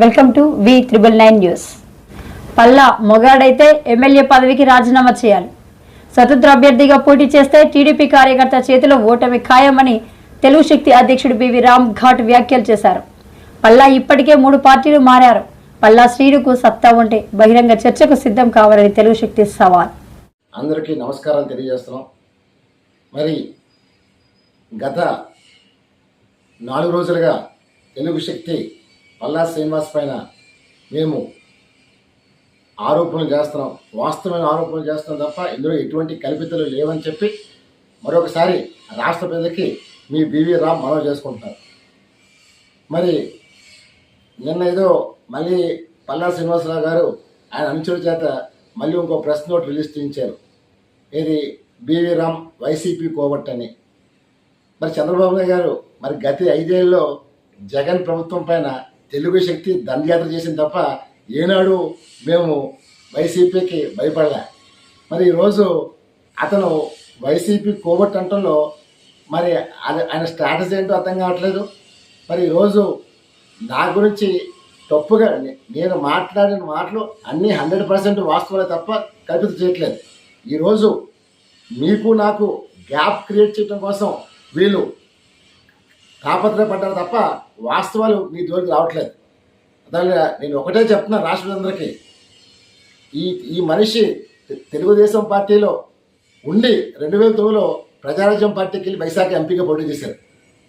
Welcome to V triple nine news. Palla మొగాడైతే MLA పదవికి రాజీనామా చేయాలి. స్వతంత్ర అభ్యర్థిగా పోటీ చేస్తే టీడీపీ కార్యకర్త చేతిలో ఓటమి ఖాయమని తెలుగు శక్తి అధ్యక్షుడు బివి రామ్ ఘాట్ వ్యాఖ్యలు చేశారు. పల్లా ఇప్పటికే మూడు పార్టీలు మారారు. పల్లా శ్రీనుకు సత్తా ఉంటే బహిరంగ చర్చకు సిద్ధం కావాలని తెలుగు శక్తి సవాల్. అందరికీ నమస్కారం తెలియజేస్తున్నాం. మరి గత నాలుగు రోజులుగా తెలుగు శక్తి పల్లా శ్రీనివాస్ పైన మేము ఆరోపణలు చేస్తున్నాం. వాస్తవమైన ఆరోపణలు చేస్తున్నాం తప్ప ఇందులో ఎటువంటి కల్పితలు లేవని చెప్పి మరొకసారి రాష్ట్ర ప్రజలకి మీ బీవీ రామ్ మనవి చేసుకుంటున్నారు. మరి నిన్న ఏదో మళ్ళీ పల్లా శ్రీనివాసరావు గారు ఆయన అనుచరుల చేత మళ్ళీ ఇంకో ప్రెస్ నోట్ రిలీజ్ చేయించారు. ఇది బీవీ రామ్ వైసీపీ కోవట్ అని. మరి చంద్రబాబు నాయుడు గారు మరి గత ఐదేళ్ళలో జగన్ ప్రభుత్వం పైన తెలుగు శక్తి దండయాత్ర చేసింది తప్ప ఏనాడు మేము వైసీపీకి భయపడలే. మరి ఈరోజు అతను వైసీపీ కోవట్ అంటంలో మరి ఆయన- ఆయన స్ట్రాటజీ ఏంటో అర్థం కావట్లేదు. మరి ఈరోజు నా గురించి తప్పుగా నేను మాట్లాడిన మాటలు అన్నీ హండ్రెడ్ పర్సెంట్ వాస్తవాలే తప్ప కల్పిత చేయట్లేదు. ఈరోజు మీకు నాకు గ్యాప్ క్రియేట్ చేయడం కోసం వీళ్ళు తాపత్రయపడ్డారు తప్ప వాస్తవాలు మీ జోలికి రావట్లేదు. దాని నేను ఒకటే చెప్తున్నా రాష్ట్రులందరికీ ఈ ఈ మనిషి తెలుగుదేశం పార్టీలో ఉండి రెండు వేల తొమ్మిదిలో ప్రజారాజ్యం పార్టీకి వెళ్ళి వైశాఖ ఎంపీగా పోటీ చేశారు.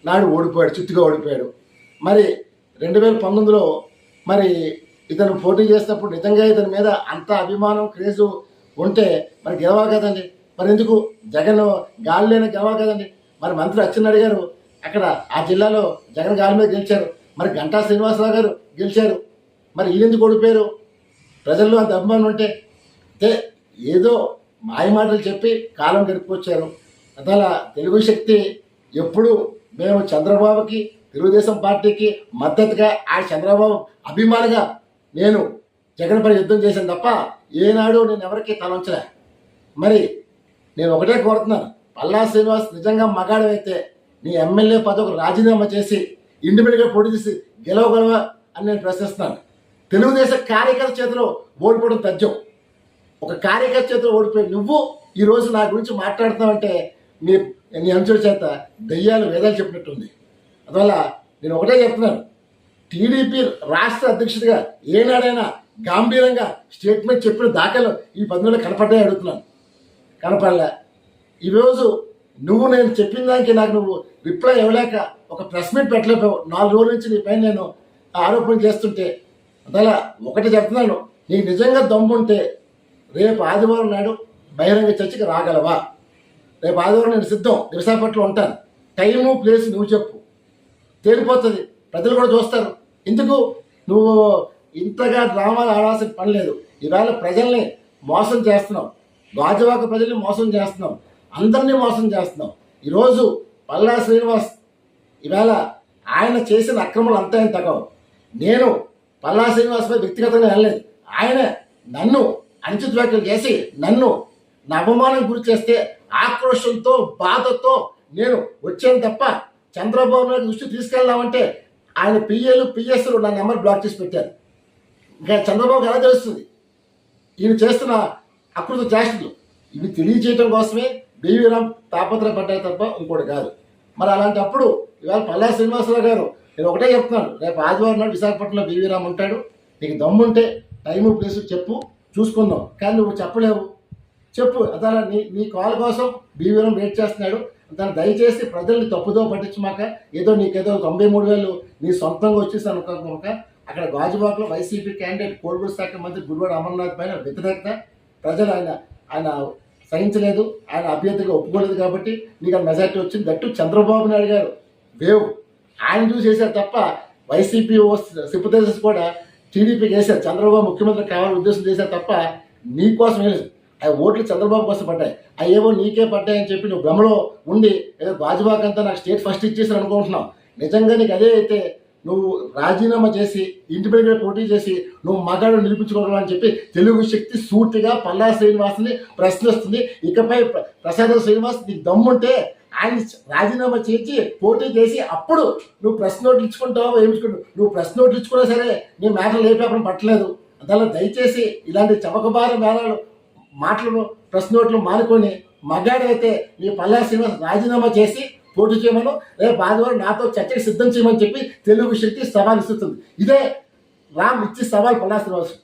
నాడు ఓడిపోయాడు చిత్తుగా ఓడిపోయాడు. మరి రెండు వేల పంతొమ్మిదిలో మరి ఇతను పోటీ చేసినప్పుడు నిజంగా ఇతని మీద అంత అభిమానం క్రేజు ఉంటే మరి గెలవాలి కదండి మరి ఎందుకు? జగన్ గాలి లేని గెలవాలి కదండి మరి మంత్రి అచ్చెన్నాయుడు గారు అక్కడ ఆ జిల్లాలో జగన్ గాలి మీద గెలిచారు. మరి గంటా శ్రీనివాసరావు గారు గెలిచారు. మరి వీళ్ళెందుకు ఓడిపోయారు? ప్రజల్లో అంత అభిమానం ఉంటే అంటే ఏదో మాయమాటలు చెప్పి కాలం గడిపొచ్చారు అలా తెలుగు శక్తి ఎప్పుడు మేము చంద్రబాబుకి తెలుగుదేశం పార్టీకి మద్దతుగా ఆ చంద్రబాబు అభిమానిగా నేను జగన్ పై యుద్ధం చేశాను తప్ప ఏనాడు నేను ఎవరికి తలంచలే మరి నేను ఒకటే కోరుతున్నాను. పల్లా శ్రీనివాస్ నిజంగా మగాడవైతే నీ ఎమ్మెల్యే పదవికి రాజీనామా చేసి ఇండిపెండెంట్గా పోటీ చేసి గెలవగలవా అని నేను ప్రశ్నిస్తున్నాను. తెలుగుదేశం కార్యకర్త చేతిలో ఓడిపోవడం తథ్యం. ఒక కార్యకర్త చేతిలో ఓడిపోయి నువ్వు ఈరోజు నా గురించి మాట్లాడుతున్నావంటే నీ నీ అంచుల చేత దయ్యాలు వేదాలు చెప్పినట్టుంది. అందువల్ల నేను ఒకటే చెప్తున్నాను. టీడీపీ రాష్ట్ర అధ్యక్షుడిగా ఏనాడైనా గాంభీరంగా స్టేట్మెంట్ చెప్పిన దాఖలు ఈ పదవిలో కనపడ్డాయి అడుగుతున్నాను. కనపడలే. ఈరోజు నువ్వు నేను చెప్పిన దానికి నాకు నువ్వు రిప్లై ఇవ్వలేక ఒక ప్రెస్ మీట్ పెట్టలేకపోయావు నాలుగు రోజుల నుంచి నీ పైన నేను ఆరోపణలు చేస్తుంటే అలా ఒకటి చెప్తున్నాను నీకు నిజంగా దమ్ముంటే రేపు ఆదివారం నాడు బహిరంగ చర్చకి రాగలవా? రేపు ఆదివారం నేను సిద్ధం విశాఖపట్నంలో ఉంటాను. టైము ప్లేస్ నువ్వు చెప్పు. తేలిపోతుంది. ప్రజలు కూడా చూస్తారు. ఎందుకు? నువ్వు ఇంతగా డ్రామాలు ఆడాల్సిన పని లేదు. ఈవేళ ప్రజల్ని మోసం చేస్తున్నావు. గాజువాక ప్రజల్ని మోసం చేస్తున్నావు. అందరినీ మోసం చేస్తున్నాం. ఈరోజు పల్లా శ్రీనివాస్ ఈవేళ ఆయన చేసిన అక్రమాలు అంతా ఏం తగవు నేను పల్లా శ్రీనివాస్పై వ్యక్తిగతంగా వెళ్ళలేదు. ఆయన నన్ను అనుచిత వ్యాఖ్యలు చేసి నన్ను నా అవమానం గురి చేస్తే ఆక్రోషంతో బాధతో నేను వచ్చాను తప్ప చంద్రబాబు నాయుడు దృష్టి తీసుకెళ్దామంటే ఆయన పిఏలు పిఎస్లు నా నెంబర్ బ్లాక్ చేసి పెట్టారు. ఇంకా చంద్రబాబుకి ఎలా తెలుస్తుంది? ఈయన చేస్తున్న అకృత చేష్టలు ఇవి తెలియజేయటం కోసమే బీవీరామ్ తాపత్రయపడ్డాయి తప్ప ఇంకోటి కాదు. మరి అలాంటప్పుడు ఇవాళ పల్లా శ్రీనివాసరావు గారు నేను ఒకటే చెప్తున్నాను రేపు ఆదివారం నాడు విశాఖపట్నంలో బీవీరామ్ ఉంటాడు. నీకు దమ్ముంటే టైము ప్లేస్ చెప్పు చూసుకుందాం. కానీ నువ్వు చెప్పలేవు. చెప్పు అతను నీ నీ కాల్ కోసం బీవీరం వెయిట్ చేస్తున్నాడు. దాన్ని దయచేసి ప్రజల్ని తప్పుదో పట్టించమాక ఏదో నీకేదో తొంభై మూడు వేలు నీ సొంతంగా వచ్చేసి అనుకోక అక్కడ గాజుబాగ్లో వైసీపీ క్యాండిడేట్ కోల్గూరు శాఖ మంత్రి గుడివాడ అమర్నాథ్ పైన వ్యతిరేకత. ప్రజలు ఆయన ఆయన సహించలేదు. ఆయన అభ్యర్థిగా ఒప్పుకోలేదు కాబట్టి నీకు ఆ మెజార్టీ వచ్చింది. దట్టు చంద్రబాబు నాయుడు గారు. వేవ్. ఆయన చూసేసారు తప్ప వైసీపీ సింపథైజర్స్ కూడా టీడీపీకి వేశారు. చంద్రబాబు ముఖ్యమంత్రి కావాలని ఉద్దేశం చేశారు తప్ప నీ కోసం ఆ ఓట్లు చంద్రబాబు కోసం పడ్డాయి. అవి ఏవో నీకే పడ్డాయని చెప్పి నువ్వు భ్రమలో ఉండి ఏదో బాజుబాకంతా అంతా నాకు స్టేట్ ఫస్ట్ ఇచ్చేసారు అనుకుంటున్నావు. నిజంగా నీకు అదే అయితే నువ్వు రాజీనామా చేసి ఇండిపెండెంట్ పోటీ చేసి నువ్వు మగాడు నిలిపించుకోవడం అని చెప్పి తెలుగు శక్తి సూటిగా పల్లా శ్రీనివాస్ని ప్రశ్నిస్తుంది. ఇకపై ప్రసాద శ్రీనివాస్ నీకు దమ్ముంటే ఆయన రాజీనామా చేసి పోటీ చేసి అప్పుడు నువ్వు ప్రెస్ నోట్లు ఇచ్చుకుంటావు ఏమిచ్చుకుంటావు నువ్వు ప్రెస్ నోట్లు ఇచ్చుకున్నా సరే నీ మేటలు ఏ పేపర్ పట్టలేదు. అందువల్ల దయచేసి ఇలాంటి చవకబార మేళాలు మాటలు ప్రెస్ నోట్లు మానుకొని మగాడైతే నీ పల్లా శ్రీనివాస్ రాజీనామా చేసి పోటీ చేయమను రేపు ఆదివారం నాతో చర్చకు సిద్ధం చేయమని చెప్పి తెలుగు శక్తి సవాల్ ఇస్తుంది. ఇదే రామ్ ఇచ్చి సవాల్ పల్లా అవసరం.